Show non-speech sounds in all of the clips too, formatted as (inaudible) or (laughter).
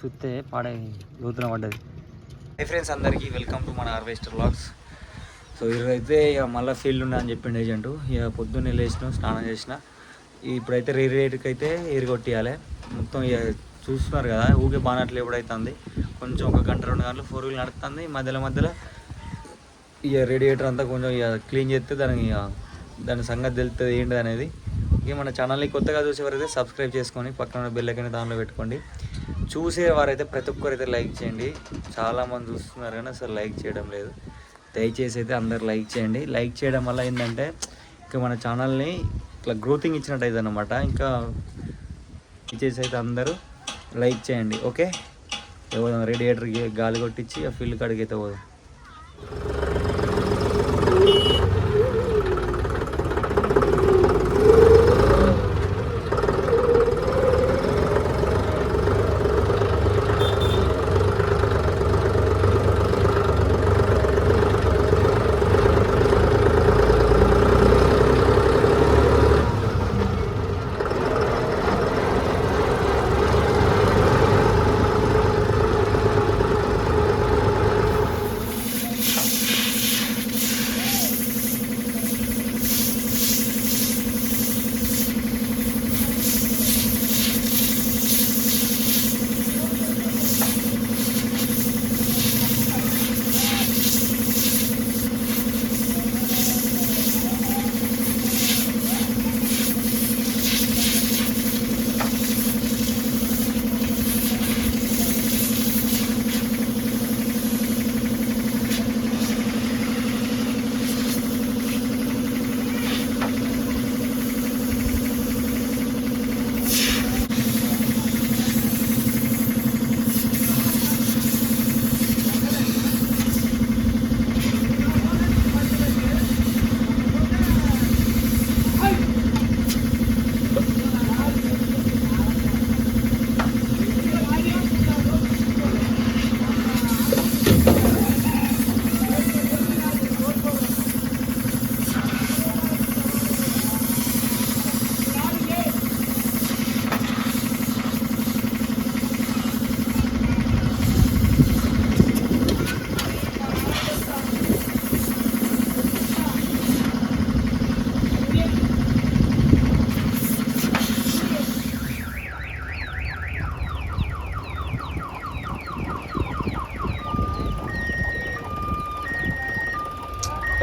చూస్తే పాడే లోతున పడ్డది. హై ఫ్రెండ్స్ అందరికీ వెల్కమ్ టు మన హార్వెస్టర్ లాగ్స్ సో ఈరోజైతే అయితే ఇక మళ్ళీ ఫీల్డ్ ఉన్నా అని చెప్పిండు ఏజెంట్ ఇక పొద్దున్నే లేచిన స్నానం చేసిన ఇప్పుడైతే రీ రేటుకి అయితే ఎరిగొట్టియాలి. మొత్తం ఇక చూస్తున్నారు కదా ఊకే బానట్లు ఎప్పుడైతుంది కొంచెం ఒక గంట రెండు గంటలు ఫోర్ వీల్ నడుస్తుంది మధ్యలో మధ్యలో ఇక రేడియేటర్ అంతా కొంచెం ఇక క్లీన్ చేస్తే దానికి ఇక దాని సంగతి తెలుస్తుంది ఏంటి అనేది. ఇక మన ఛానల్ని కొత్తగా చూసేవారైతే సబ్స్క్రైబ్ చేసుకొని పక్కన బెల్ ఐకాన్ దానిలో పెట్టుకోండి. చూసేవారైతే ప్రతి ఒక్కరైతే లైక్ చేయండి. చాలామంది చూస్తున్నారు కానీ అసలు లైక్ చేయడం లేదు. దయచేసి అయితే అందరు లైక్ చేయండి. లైక్ చేయడం వల్ల ఏంటంటే ఇంకా మన ఛానల్ని ఇట్లా గ్రోతింగ్ ఇచ్చినట్టు అయితే అనమాట ఇంకా దయచేసి అయితే అందరూ లైక్ చేయండి. ఓకే? పోదాం రేడియేటర్కి గాలి కొట్టించి ఆ ఫీల్డ్ కాడికి అయితే పోదాం.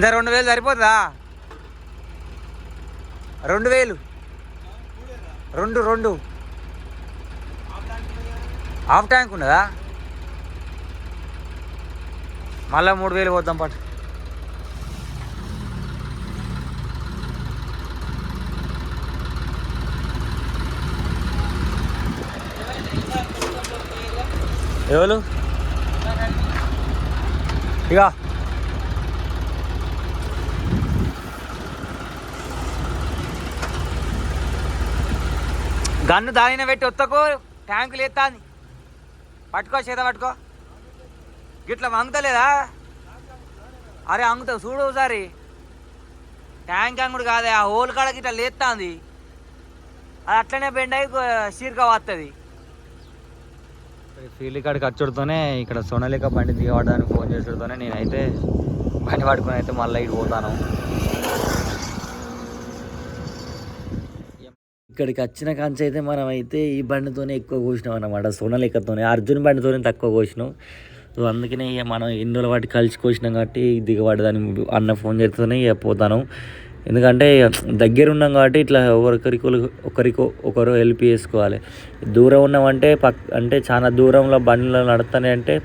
ఎంత రెండు వేలు సరిపోతుందా? రెండు వేలు. రెండు రెండు. హాఫ్ ట్యాంక్ ఉన్నదా? మళ్ళా మూడు వేలు పోద్దాం పాటు ఎవరు? ఇక గన్ను దానిన పెట్టి ఒత్తకో ట్యాంకులు ఎత్తాంది. పట్టుకో చేత పట్టుకో. గిట్లా వంగుతలేదా అరే అంగుతావు చూడు ఒకసారి. ట్యాంక్ అంగుడు కాదే ఆ హోల్ కాడ గిట్ల లేస్తాంది అది అట్లనే బెండ్ అయి సీరిక వస్తుంది ఫీల్డ్ కాడికి వచ్చుడుతోనే ఇక్కడ సొనలిక బండి దిగబడడానికి ఫోన్ చేసుడుతోనే నేనైతే బండి పడుకుని అయితే మళ్ళీ ఇటు పోతాను. ఇక్కడికి వచ్చిన కాంచి అయితే మనం అయితే ఈ బండితోనే ఎక్కువ కోసినాం అనమాట సోనలేఖతోనే అర్జున్ బండితోనే తక్కువ కోసినాం. సో అందుకనే ఇక మనం ఎన్ని రోజుల వాటి కలిసి కోసినాం కాబట్టి దిగబడదని అన్న ఫోన్ చేస్తూనే ఇక పోతాను. ఎందుకంటే దగ్గర ఉన్నాం కాబట్టి ఇట్లా ఒకరికి ఒకరికో ఒకరు హెల్ప్ చేసుకోవాలి. దూరం ఉన్నామంటే పక్ అంటే చాలా దూరంలో బండ్లు నడుస్తానే అంటే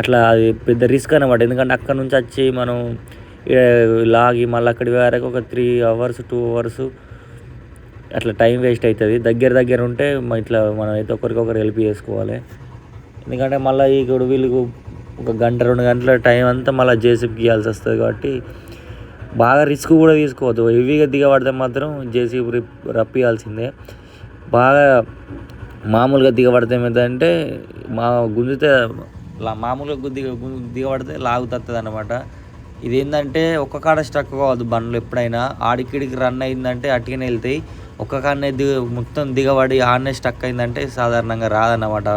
అట్లా అది పెద్ద రిస్క్ అనమాట ఎందుకంటే అక్కడ నుంచి వచ్చి మనం లాగి మళ్ళీ అక్కడి వరకు ఒక త్రీ అవర్స్ టూ అవర్స్ అట్లా టైం వేస్ట్ అవుతుంది. దగ్గర దగ్గర ఉంటే ఇట్లా మనం అయితే ఒకరికొకరు హెల్ప్ చేసుకోవాలి. ఎందుకంటే మళ్ళీ ఇప్పుడు వీళ్ళకు ఒక గంట రెండు గంటల టైం అంతా మళ్ళీ జేసీబీకి ఇవ్వాల్సి వస్తుంది కాబట్టి బాగా రిస్క్ కూడా తీసుకోవద్దు. హెవీగా దిగబడితే మాత్రం జేసీబీ రిప్ రప్పియాల్సిందే బాగా మామూలుగా దిగబడితే ఏమైందంటే మా గుంజితే లా- మామూలుగా దిగ దిగబడితే లాగుతుంది అనమాట ఇదేంటంటే ఒక్క కాడ స్టక్ కావద్దు బండ్లు ఎప్పుడైనా. ఆడికిడికి రన్ అయిందంటే అటుకనే వెళ్తాయి. ఒక్క కాడనే దిగ మొత్తం దిగబడి ఆడనే స్టక్ అయిందంటే సాధారణంగా రాదన్నమాట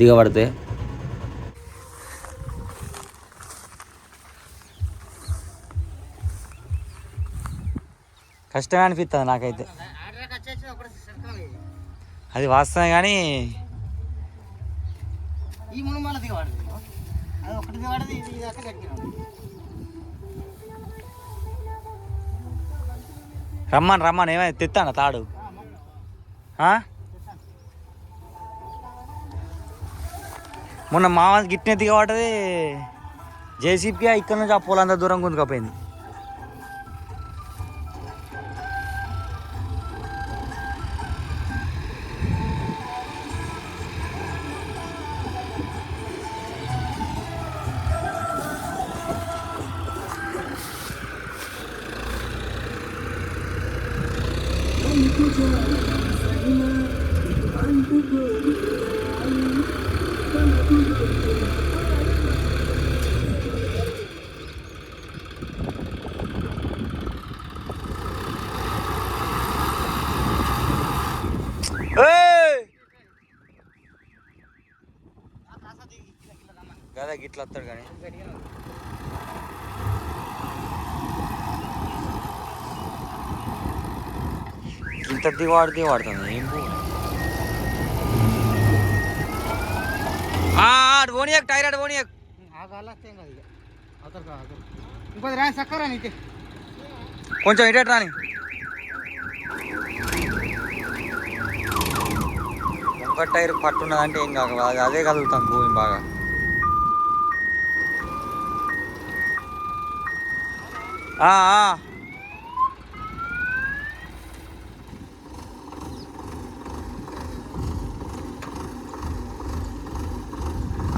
దిగబడితే. కష్టమే అనిపిస్తుంది నాకైతే. అది వాస్తవం కానీ ఈ మును దిగబడదు. అది ఒకటి దిగబడదు ఇది అక్కడ రమ్మని రమ్మని ఏమైనా తెత్తాను తాడు? మొన్న మామ గిట్నే దిగబడ్డది జేసీపీ ఇక్కడ నుంచి ఆ పొలంతా దూరం గుందుకపోయింది గదా గిట్ల వస్తాడు కానీ. ఇంత దివాడు దివాడుతుంది ఏం పో అటు పోనీయక్ టైర్ అటు పోనీయక్ ఇంకోది రా చక్కరా నీకే కొంచెం ఇటు రాని. ఒక టైర్ పట్టున్నదంటే ఏం కాక అదే కదులుతాం భూమి బాగా ఆ, ఆ.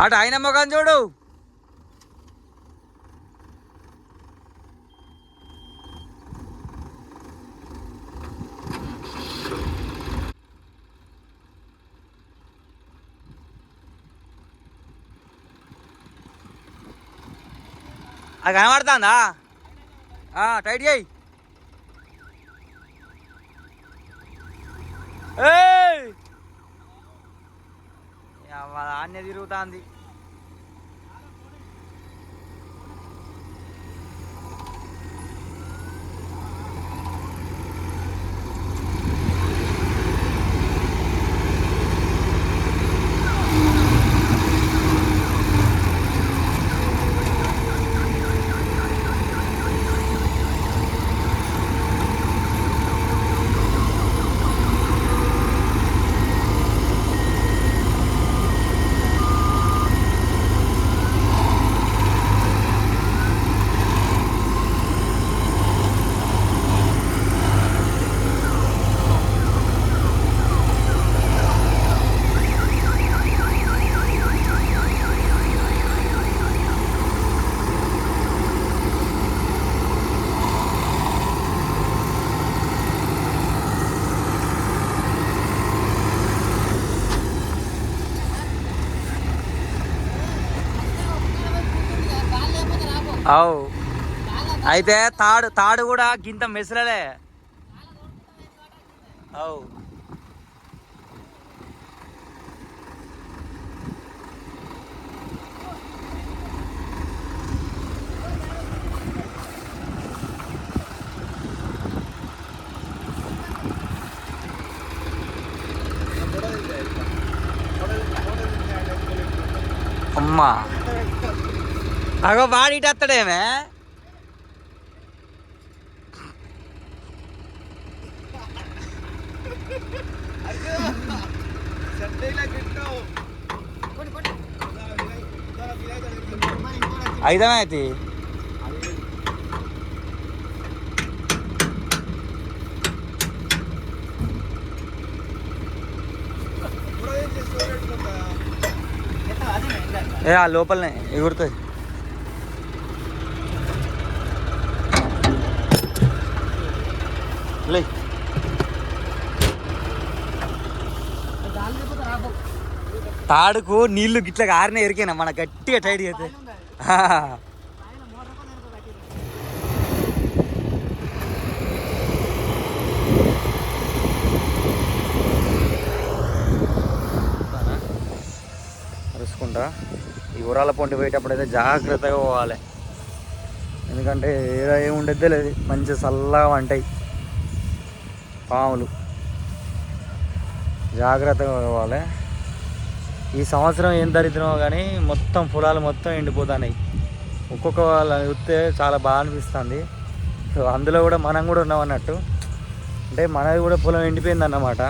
అటు ఆయన మొఖం చూడు. అది కనబడుతుందా? టైట్ చేయి ఏ అవ్వ ఆన్నే తిరుగుతుంది. ಅವು ಐತೆ ತಾಡು ತಾಡು ಕೂಡ ಗಿಂತ ಮೆಸರಲೇ ಹೌದು ಅಮ್ಮ. అగో వాడి ఇటు వస్తాడేమే ఐదమే అయితే ఏ ఆ లోపలనే ఎగురుతుంది లే. తాడుకు నీళ్ళు గిట్లా ఆరిన ఎరికేనా? మన గట్టిగా టైట్ అయితే. ఆయన అరుచుకుంటా ఈ ఊరాల పొంటి పోయేటప్పుడు అయితే జాగ్రత్తగా పోవాలి. ఎందుకంటే ఏడ ఏముండద్దే లేదు మంచి చల్లగా ఉంటాయి. పాములు. జాగ్రత్తగా పోవాలి ఈ సంవత్సరం ఏం దరిద్రమో కానీ మొత్తం పొలాలు మొత్తం ఎండిపోతున్నాయి. ఒక్కొక్క వాళ్ళు చూస్తే చాలా బాగా అనిపిస్తుంది. సో అందులో కూడా మనం కూడా ఉన్నాం అన్నట్టు. అంటే మనది కూడా పొలం ఎండిపోయింది అన్నమాట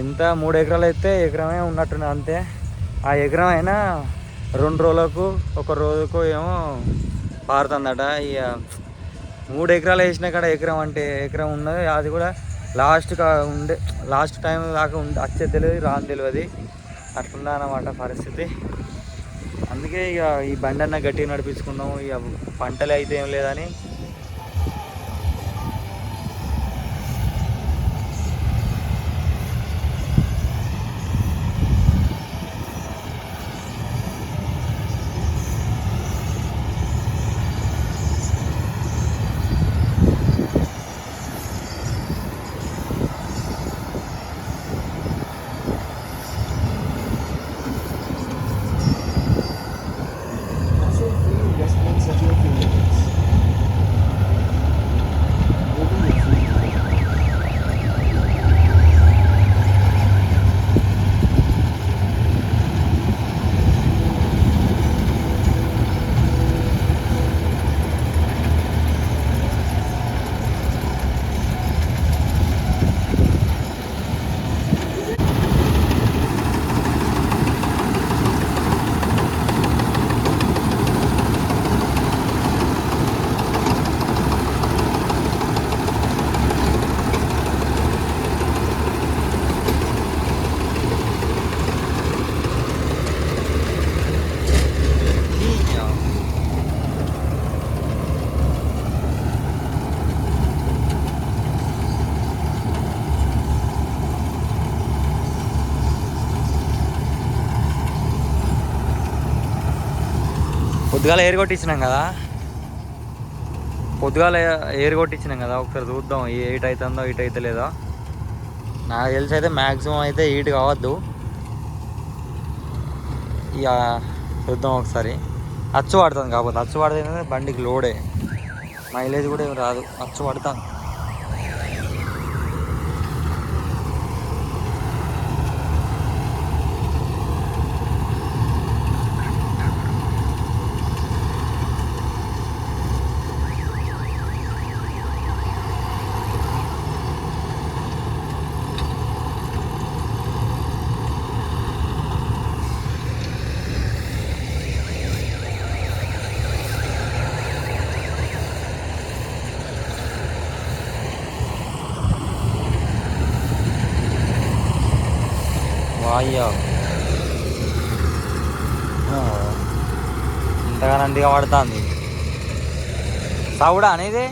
ఎంత మూడు ఎకరాలు అయితే ఎకరమే ఉన్నట్టున్నా అంతే. ఆ ఎకరం అయినా రెండు రోజులకు ఒక రోజుకు ఏమో పారుతుందట. ఇక మూడు ఎకరాలు వేసిన కాడ ఎకరం అంటే ఎకరం ఉన్నది. అది కూడా లాస్ట్ ఉండే లాస్ట్ టైం దాకా ఉండే వచ్చేది తెలియదు రాని తెలియదు. అట్లుందా అన్నమాట పరిస్థితి. అందుకే ఇక ఈ బండి అన్న గట్టిగా నడిపించుకున్నాము. ఇక పంటలు అయితే ఏం లేదని పొద్దుగాల ఎయిర్ కొట్టించినాం కదా. పొద్దుగాల ఎయిర్ కొట్టించినాం కదా ఒకసారి చూద్దాం ఎయిట్ అవుతుందో ఇటు అయితే లేదో. నాకు తెలిసి అయితే మ్యాక్సిమం అయితే ఎయిట్ కావద్దు. ఇక చూద్దాం ఒకసారి. అచ్చు పడుతుంది కాకపోతే అచ్చు పడితే బండికి లోడే. మైలేజ్ కూడా ఏం రాదు అచ్చు పడుతుంది. వాయ్యో ఇంతగా నందిగా పడుతుంది సౌడా అనేది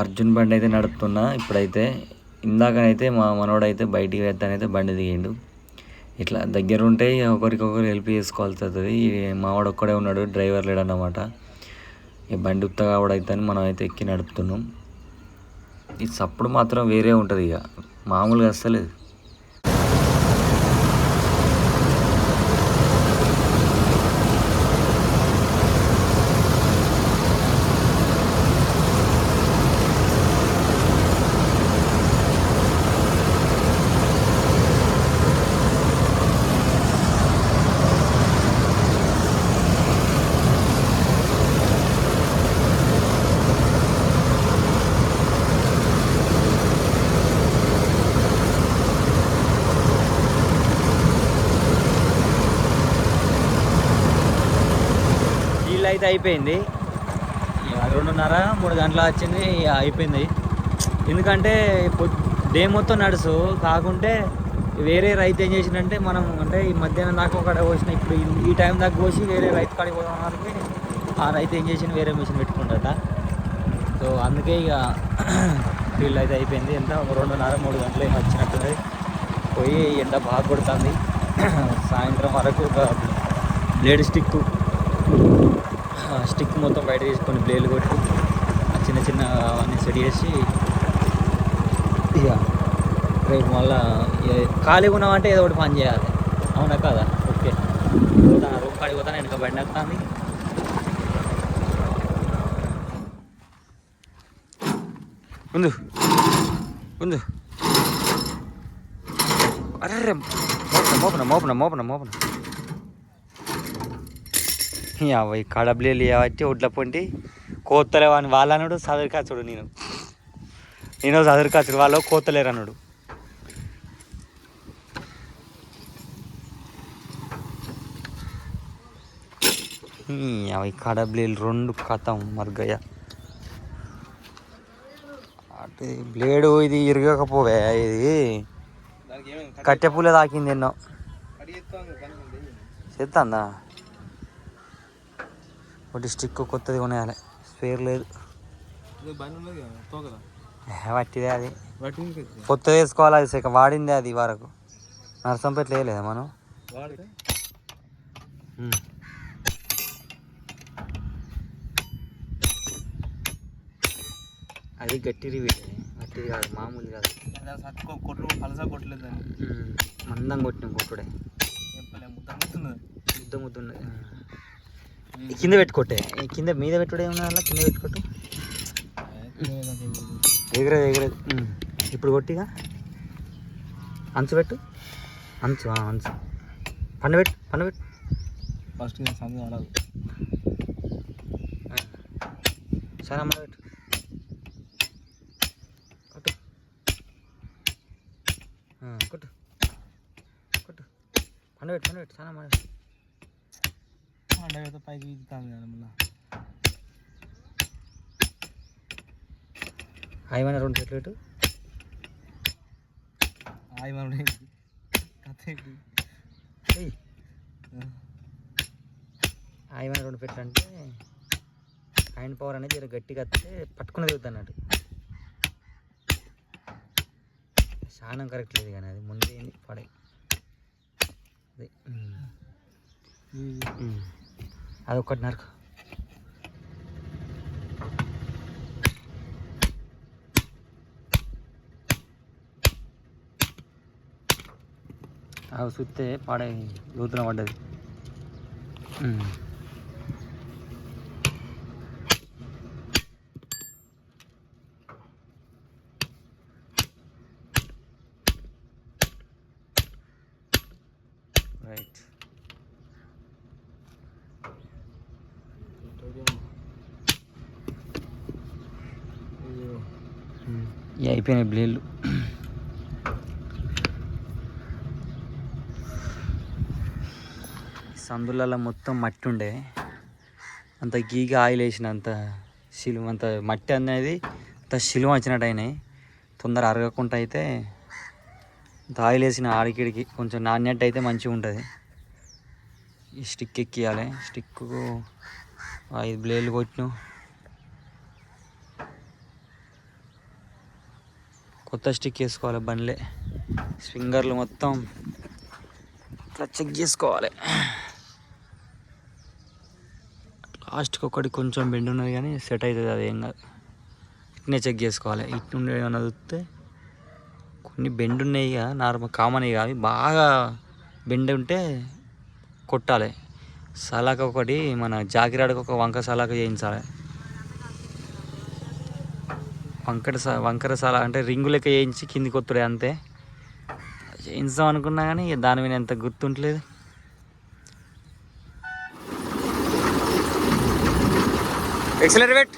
అర్జున్ బండి అయితే నడుపుతున్నా. ఇప్పుడైతే ఇందాకనైతే మా మనోడైతే బయటికి వెళ్తానైతే బండి దిగిండు. ఇట్లా దగ్గర ఉంటే ఒకరికొకరు హెల్ప్ చేసుకోవాల్సి వస్తుంది. మావాడు ఒక్కడే ఉన్నాడు డ్రైవర్ లేడన్నమాట. ఈ బండి ఉత్త కావడైతే మనం అయితే ఎక్కి నడుపుతున్నాం. ఈ సప్పుడు మాత్రం వేరే ఉంటుంది ఇక మామూలుగా అస్సలేదు. అయితే అయిపోయింది. ఇక రెండున్నర మూడు గంటల వచ్చింది ఇక అయిపోయింది. ఎందుకంటే డే మొత్తం నడుసు కాకుంటే వేరే రైతు ఏం చేసిందంటే మనం అంటే ఈ మధ్యాహ్నం దాకా ఒక పోసిన ఇప్పుడు ఈ- టైం దాకా పోసి వేరే రైతు కాడికి పోదాం వారికి ఆ రైతు ఏం చేసిన వేరే మిషన్ పెట్టుకుంటాట సో అందుకే ఇక (clears throat) ఫీల్డ్ అయితే అయిపోయింది. ఎంత? రెండున్నర మూడు గంటలు ఏమో వచ్చినట్టుంది పోయి ఎండ బాగా కొడుతుంది. (clears throat) సాయంత్రం వరకు ఒక బ్లేడ్ స్టిక్ స్టిక్ మొత్తం బయట తీసుకొని బ్లేడ్లు కొట్టి ఆ చిన్న చిన్న అవన్నీ సెట్ చేసి ఇక రేపు మళ్ళా ఖాళీగా ఉన్నామంటే ఏదో ఒకటి పని చేయాలి. అవునా కాదా? ఓకే. పోతాను రూమ్ కాడికి పోతాను వెనక బండి వస్తుంది ముందు. ముందు. అరే మోపన మోపన మోపన మోపన. యాభై కడబ్లేలు కాబట్టి ఒడ్ల పొంటి కోతలే వాని వాళ్ళనుడు చదురుకాచుడు నేను. నేను చదురుకాచుడు వాళ్ళు కోతలేరు అన్నాడు యాభై కడబ్లేలు రెండు కథం మర్గయ్య. అటు బ్లేడు ఇది ఇరగకపోవే ఇది దానికి ఏమైంది? కట్టె పూల తాకింది ఎన్నో. చేస్తుందా ఒకటి స్టిక్ కొత్తది కొనేయాలి. స్పేర్ లేదు. వట్టిదే అది. కొత్తది వేసుకోవాలి అది సెక వాడిందే అది వరకు. నరసంపేట లేదా మనం. అది గట్టి గట్టిది కాదు మామూలు కాదు. సత్తుకో కొట్లు పలసా కొట్టలేదు. మందం కొట్టిన కొట్టుడే. ముద్ద ముద్దున్నది. ముద్ద ముద్ద. ఈ కింద పెట్టుకోటే. కింద మీద పెట్టుడే ఉన్నా అలా కింద పెట్టుకోటు. ఎగరదు ఎగరదు. ఇప్పుడు కొట్టిగా. అంచు పెట్టు. అంచు అంచు. పండబెట్టు పండబెట్టు ఫస్ట్ సంగతి అడదు సరే అమ్మ పెట్టు. కొట్టు. కొట్టు. కొట్టు. పండబెట్టు పండబెట్టు చాలా అమ్మ పండగ పైకి ఇస్తాను కదా మళ్ళీ. హాయమైన రెండు చెట్లు పెట్టు. ఆయి మనం కథ ఏంటి? ఏయ్. హాయమైన రెండు పెట్టు అంటే ఆయన పవర్ అనేది జర గట్టిగా వస్తే పట్టుకుని దిగుతా అన్నట్టు. శానం కరెక్ట్ లేదు కానీ అది ముందే ఏంది పడే. అదే. అది ఉమ్. నరకు అవి చూస్తే పాడే లోతున పడ్డది ఇవి అయిపోయినాయి బ్లేడ్లు. సందులలో మొత్తం మట్టి ఉండే. అంత గీగా ఆయిల్ వేసిన అంత శిలువ అంత మట్టి అనేది అంత శిలువ వచ్చినట్టు అయినాయి. తొందర అరగకుండా అయితే అంత ఆయిల్ వేసిన ఆడికిడికి కొంచెం నాణ్యత అయితే మంచిగా ఉంటుంది. ఈ స్టిక్ ఎక్కియాలి. స్టిక్కు ఐదు బ్లేడ్లు కొట్టినాం. కొత్త స్టిక్ వేసుకోవాలి బండ్లే. స్వింగర్లు మొత్తం ఇట్లా చెక్ చేసుకోవాలి. లాస్ట్కి ఒకటి కొంచెం బెండ్ ఉన్నది కానీ సెట్ అవుతుంది అది ఏం కాదు. ఇట్నే చెక్ చేసుకోవాలి. ఇటు నుండి ఏమన్నా చూస్తే కొన్ని బెండ్ ఉన్నాయి ఇక నార్మల్ కామన్ ఇక అవి బాగా బెండ్ ఉంటే కొట్టాలి. సలాక ఒకటి మన జాకిరాడకు ఒక వంక సలాక చేయించాలి. వంకట సా వంకర సాల అంటే రింగు లెక్క చేయించి కిందికి కొత్తుడే అంతే. చేయించాం అనుకున్నా కానీ దాని మీద ఎంత గుర్తుంటలేదు. ఎక్సలెంట్ వెట్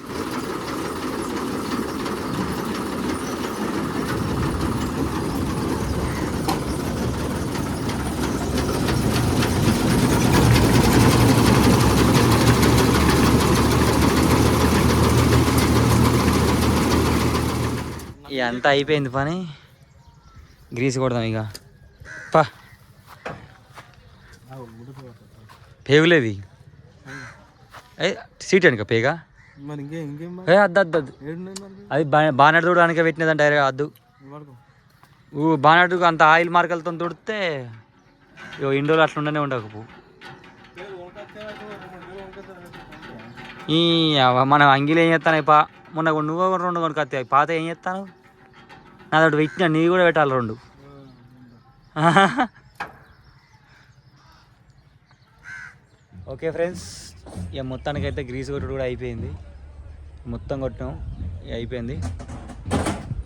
ఇక అంతా అయిపోయింది పని. గ్రీస్ కొడదాం ఇక. పా. పేగులేది. ఏ సీట్ అనుక పేగా? ఏ అద్దు అద్దు అద్దు. అది బా- బానెట్ తోడడానికి పెట్టినదంట డైరెక్ట్ అద్దు. బానెట్ అంత ఆయిల్ మార్కలతో తుడితే ఇగో ఇండోలో అట్లా ఉండనే ఉండకు ఈ మనం అంగిలు ఏం చేస్తాను పా? మొన్న నువ్వు రెండు కొనుక్కొస్తాయి పాత ఏం చేస్తాను నాదోటి పెట్టిన నీ కూడా పెట్టాలి రెండు. ఓకే ఫ్రెండ్స్ ఇక మొత్తానికైతే గ్రీస్ కొట్టుడు కూడా అయిపోయింది. మొత్తం కొట్టాం ఇక అయిపోయింది.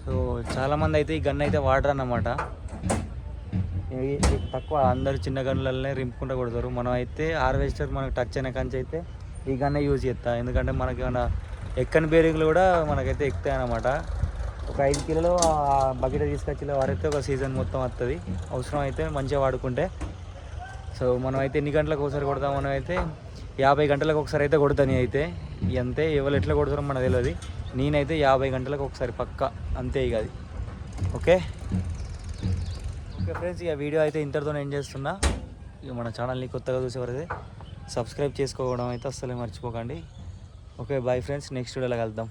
సో చాలామంది అయితే ఈ గన్ అయితే వాడరు అన్నమాట తక్కువ అందరు చిన్న గన్నులనే రింపుకుంటూ కొడతారు. మనం అయితే హార్వెస్టర్ మనకు టచ్ అయిన కంచి అయితే ఈ గన్నే యూజ్ చేస్తా. ఎందుకంటే మనకి ఏమైనా ఎక్కని బేరింగ్లు కూడా మనకైతే ఎక్కుతాయి అన్నమాట ఒక ఐదు కిలోలు బకెట్ తీసుకొచ్చి వారైతే ఒక సీజన్ మొత్తం వస్తుంది అవసరం అయితే మంచిగా వాడుకుంటే. సో మనం అయితే ఎన్ని గంటలకు ఒకసారి కొడతాం మనం అయితే యాభై గంటలకు ఒకసారి అయితే కొడతాను అయితే అంతే ఎవరు ఎట్లా కొడతారో మనకు తెలియదు. నేనైతే యాభై గంటలకు ఒకసారి పక్క అంతే ఇక అది. ఓకే? ఓకే ఫ్రెండ్స్ ఇక వీడియో అయితే ఇంతటితో ఏం చేస్తున్నా. ఇక మన ఛానల్ని కొత్తగా చూసేవారైతే సబ్స్క్రైబ్ చేసుకోవడం అయితే అస్సలే మర్చిపోకండి. ఓకే బాయ్ ఫ్రెండ్స్ నెక్స్ట్ వీడియోలో కలుద్దాం.